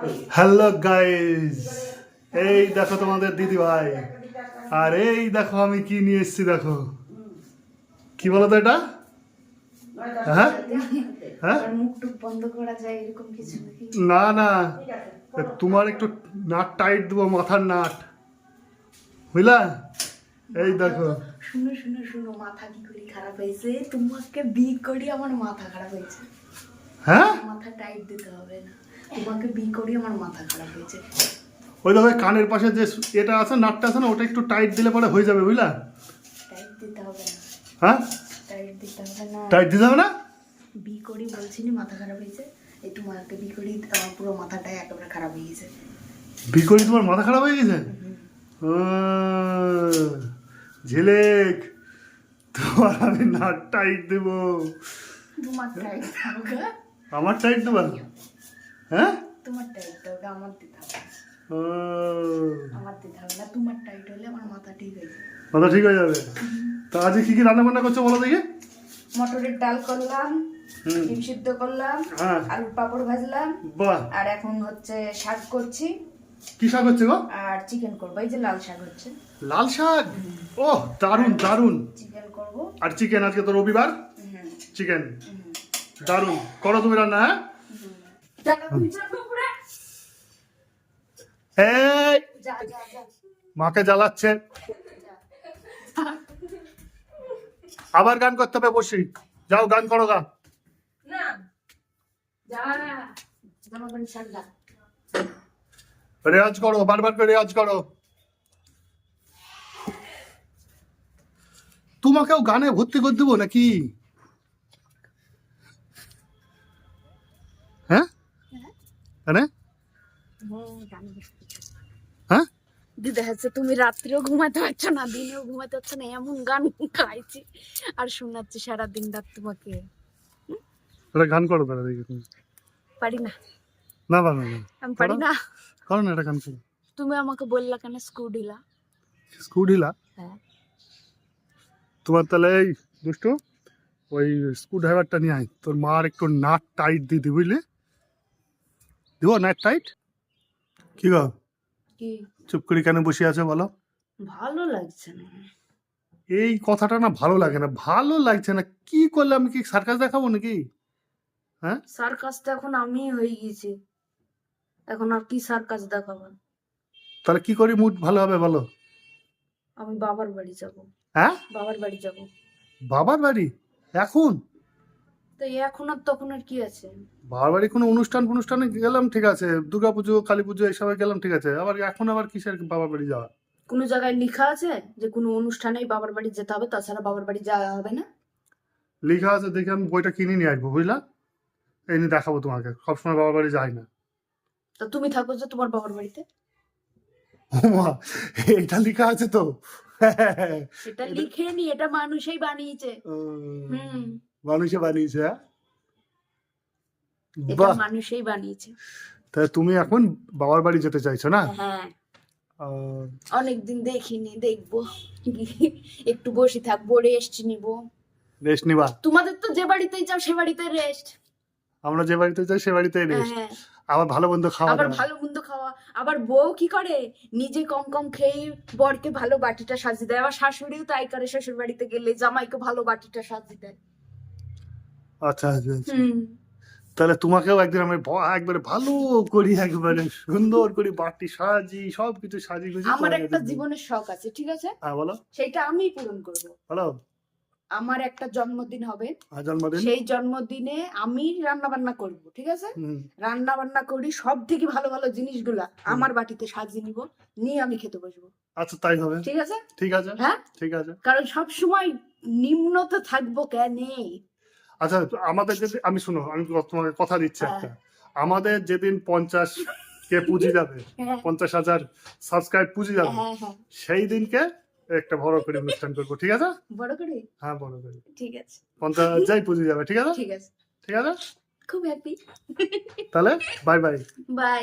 Hello guys এই দেখো তোমাদের দিদি ভাই। আর এই দেখো আমি কি নিয়ে এসেছি দেখো। কি বলো তো এটা? হ্যাঁ? হ্যাঁ? না না। তোমার একটু নাট টাইট দেবো মাথার নাট বুঝলা? এই দেখো। শুনো শুনো শুনো মাথা কি করে খারাপ হয়েছে? তোমাকে বি করি আমার মাথা খারাপ হয়েছে। হ্যাঁ? মাথা টাইট দিতে হবে না। তোমাকে বি করি আমার মাথা খারাপ হয়েছে। ওই দেখো কানের পাশে যে এটা আছে নাটটা আছে না ওটা একটু টাইট দিলে পরে হয়ে যাবে বুঝলা? টাইট দিতে হবে না। হ্যাঁ? টাইট দিতে হবে না। টাইট দিতে হবে না? বি করি বলছি নি মাথা খারাপ হয়েছে। এই তোমাকে বি করি পুরো মাথাটাই একেবারে খারাপ হয়ে গেছে। বিকরি তোমার মাথা খারাপ হয়ে গেছে? ঝিলেক তোমার আমি নাট টাইট দেবো। তোমার টাইট আমার টাইট দেবা? হ্যাঁ? তোমার টাইট হবে আমার দিতে হবে। আমার দিতে হবে না তোমার টাইট হলে আমার মাথা ঠিক হয়ে যাবে। মাথা ঠিক হয়ে যাবে? তা আজকে কি কি রান্না বান্না করছ বলো দেখি? মটরের ডাল করলাম ডিম সিদ্ধ করলাম হ্যাঁ। আলুর পাপড় ভাজলাম আর এখন হচ্ছে শাক করছি। কি শাক হচ্ছে গো? আর চিকেন করব এই যে লাল শাক হচ্ছে। লাল শাক? ও দারুণ দারুণ চিকেন করব। আর চিকেন আজকে তো রবিবার। চিকেন। দারুণ করো তুমি রান্না হ্যাঁ? মাকে জ্বালাচ্ছে আবার গান করতে হবে, বসি। যাও, গান করো গা। রেওয়াজ করো, বারবার করে রেওয়াজ করো। তোমাকেও গানে ভর্তি করে দেবো নাকি? হ্যাঁ? দিদি হচ্ছে তুমি রাত্রেও ঘুমাতে পারছ না দিনেও ঘুমাতে পারছ না এমন গান গাইছি। আর শোনাচ্ছি সারাদিন রাত তোমাকে। ওটা গান করো তারা দেখি তুমি। পারি না। না পারো না আমি পারি না। করো না এটা গান করো। তুমি আমাকে বললা কেন স্ক্রু ঢিলা হ্যাঁ। তোমার তাহলে এই দুষ্টু ওই স্ক্রু ড্রাইভারটা নিয়ে আয়। তোর মার একটু নাট টাইট দিয়ে দিবি বুঝলি? দিব নাট টাইট কি গো? কি? চুপ করে কেন বসে আছে বলো? ভালো লাগছে না। এই কথাটা না ভালো লাগে না ভালো লাগছে না। কি করলে আমি কি সার্কাস দেখাবো নাকি? হ্যাঁ? সার্কাস তো এখন আমি হয়ে গেছি। এখন আর কি সার্কাস দেখাবো? তাহলে কি করি মুড ভালো হবে বলো? আমি বাবার বাড়ি যাব। হ্যাঁ? বাবার বাড়ি যাব। বাবার বাড়ি? এখন? তো এখন আর তখন আর কি আছে? বাড়ি কোনো অনুষ্ঠান অনুষ্ঠানে গেলাম ঠিক আছে। দুর্গা পুজো কালী পুজো এসবে গেলাম ঠিক আছে। আবার এখন আবার কিসের বাবার বাড়ি যাওয়া? কোনো জায়গায় লেখা আছে যে কোনো অনুষ্ঠানেই বাবার বাড়ি যেতে হবে তাছাড়া বাবার বাড়ি যাওয়া হবে না? লেখা আছে দেখে আমি বইটা কিনে নিয়ে আসব বুঝলা? এই নিয়ে দেখাবো তোমাকে সবসময় বাবার বাড়ি যাই না। তো তুমি থাকো যে তোমার বাবার বাড়িতে। ওমা এটা লেখা আছে তো? এটা লিখে নি এটা মানুষই বানিয়েছে। হুম। মানুষে বানিয়েছে হ্যাঁ? এটা বাহ! মানুষই বানিয়েছে। তা তুমি এখন বাবার বাড়ি যেতে চাইছো না? হ্যাঁ। আহ, অনেকদিন দেখিনি দেখব। একটু বসে থাকব রেস্ট নিব। রেস্ট নিবা? তোমাদের তো যে বাড়িতেই যাও সে বাড়িতে রেস্ট আমরা যে বাড়িতে যাই সে বাড়িতেই রেস্ট হ্যাঁ। আবার ভালো বন্ধু খাওয়া আবার দাওয়া। ভালো মন্দ খাওয়া। আবার বউ কি করে? নিজে কম কম খেয়ে বরকে ভালো বাটিটা সাজিয়ে দেয়। আবার শাশুড়িও তাই করে শ্বশুর বাড়িতে গেলে জামাইকে ভালো বাটিটা সাজিয়ে দেয়। আচ্ছা আচ্ছা আচ্ছা। তাহলে তোমাকেও একদিন আমি একবারে ভালো করি একবারে সুন্দর করে বাটি সাজি সব কিছু সাজি গুজি আমার একটা জীবনের শখ আছে ঠিক আছে? হ্যাঁ বলো। সেটা আমি পূরণ করব। বলো। আমার একটা জন্মদিন হবে। জন্মদিন? সেই জন্মদিনে আমি রান্না বান্না করব ঠিক আছে? রান্না বান্না করি সব থেকে ভালো ভালো জিনিসগুলা আমার বাটিতে সাজিয়ে নিব নিয়ে আমি খেতে বসবো। আচ্ছা তাই হবে। ঠিক আছে? ঠিক আছে। হ্যাঁ? ঠিক আছে। কারণ সব সময় নিম্ন তো থাকব কেন? আচ্ছা আমাদের যদি আমি শুনো আমি তোমাকে কথা দিচ্ছি হ্যাঁ। একটা। আমাদের যেদিন পঞ্চাশ কে পুঁজি যাবে হ্যাঁ। পঞ্চাশ হাজার সাবস্ক্রাইব পুঁজি যাবে হ্যাঁ সেই দিনকে একটা বড় করে অনুষ্ঠান করব ঠিক আছে? বড় করে? হ্যাঁ বড় করে। ঠিক আছে। পঞ্চাশ হাজার পুঁজি যাবে ঠিক আছে? ঠিক আছে। ঠিক আছে? খুব হ্যাপি তাহলে বাই বাই বাই